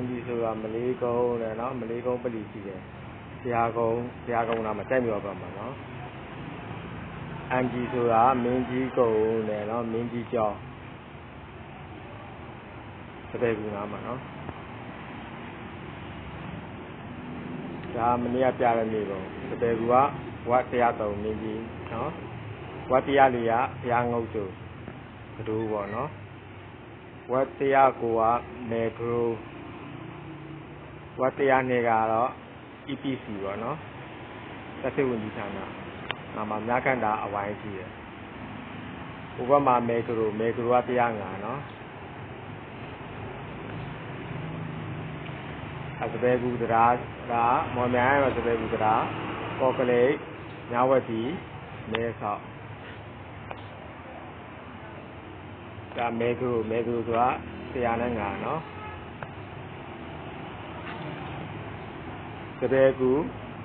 MG ဆိုတာမလေးကုန်းတဲ့နော်မလေးကုန်းပလီရှိတယ်ဆရာကုန်းဆရာကုန်းနာမှာကြိုက်မြော်ပါမှာနော် MG ဆိုတာမင်းကြီးကုန်းတဲ့နော်မင်းကြီးကျောင်းတပည့်ကူနာမှာနော်ဒါမနေ့ကပြရနေပုံတပည့်ကူကဝတ်တရားတော်မင်းကြီးနော်ဝတ်တရားလေးကဘုရားငုတ်ကျိုးကဒူးပေါ့နော်ဝတ်တရားကိုကမေဂရု ဝတ်တရားနေကတော့ EPC ပေါ့နော်သက်သေဝင်ကြီးဌာနနာမမြတ်ကန္တာအဝိုင်းရှိတယ်ဥပမာမေဂရုမေဂရုကတရားငါနော်အစဘေကူတရာဒါမော်မြိုင်ရစဘေကူတရာကောကလေးညဝတီမဲဆောက်ဒါမေဂရုမေဂရုဆိုတာတရားနဲ့ငါနော် စဘေကူ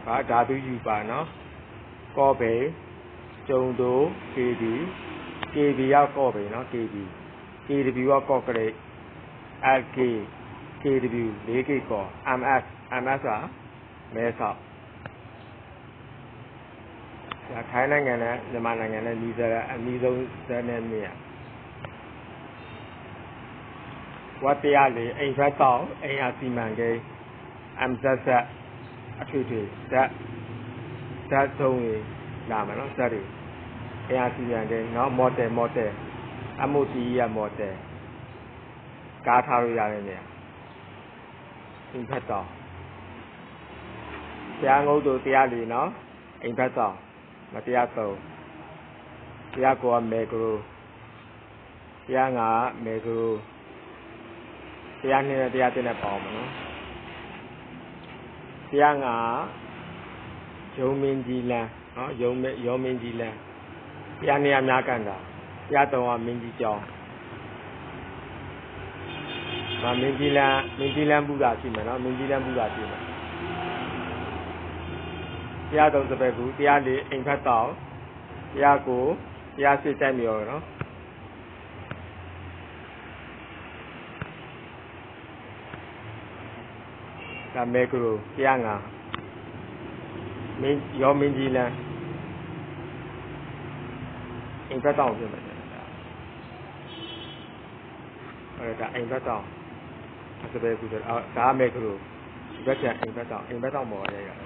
ဟာဓာတုယူပါနော်ကောဘေကျုံတို့ KD KB ရောက်ကောဘေနော် KB KW ရောက်ကောကလေး LK KW 4K ကော MS MS ကမဲဆောက်ဒါထိုင်းနိုင်ငံနဲ့မြန်မာနိုင်ငံနဲ့နီးစပ်တဲ့အနည်းဆုံးဇာတ်နဲ့နေရဝတ်တရားလေအိမ်ဖက်တောင်အိမ်ဟာစီမံကိန်း MZZ အထွေထွေဇက်ဇက်ဆုံးကြီးလာမယ်နော်ဇက်တွေအိမ်ဟာစီမံကိန်းနော်မော်တယ်မော်တယ် MOT ရမော်တယ်ကားထားလို့ရတဲ့နေရာအိမ်ဖက်တောင်တရားငုတ်တို့တရားလီနော်အိမ်ဖက်တောင်မတရားသုံးတရားကောမေဂရုတရားငါမေဂရုတရားနှစ်နဲ့တရားတစ်နဲ့ပေါင်းမနော်တ ရားငါယုံမင်းကြီးလန်းနော်ယုံမယောမင်းကြီးလန်းတရားနေရာများကန်တာတရားသုံးကမင်းကြီးကျောင်းမမင်းကြီးလန်းမင်းကြီးလန်းပူတာရှိမယ်နော်မင်းကြီးလန်းပူတာရှိမယ်တရားသုံးစပယ်ကူတရားလေးအိမ်ဖက်တောက်တရားကိုတရားစစ်တိုက်မြော်နော် ဒါမေကရိုတရားငါမင်းရောမင်းကြီးလန်းအိမ်ဖက်တောက်ဖြစ်မယ်အဲ့ဒါအိမ်ဖက်တောက်စပယ်ကူဒါမေကရိုဒီဘက်ကအိမ်ဖက်တောက်အိမ်ဖက်တောက်ပေါ်ရရတယ်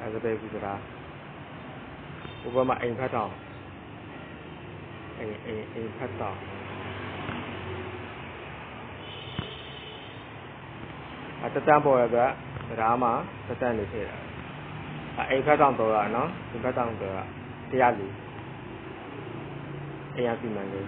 အဲဒါပဲကူစရာဥပမာအိမ်ဖတ်တောင်အိမ်အိမ်အိမ်ဖတ်တောင်အ တတန်ပေါ်ရကဒါမှတတန်လေးဖြစ်တာအိမ်ဖတ်တောင်တော့ရနော်အိမ်ဖတ်တောင်တော့တရားလေးအိမ်ရစီမံလေး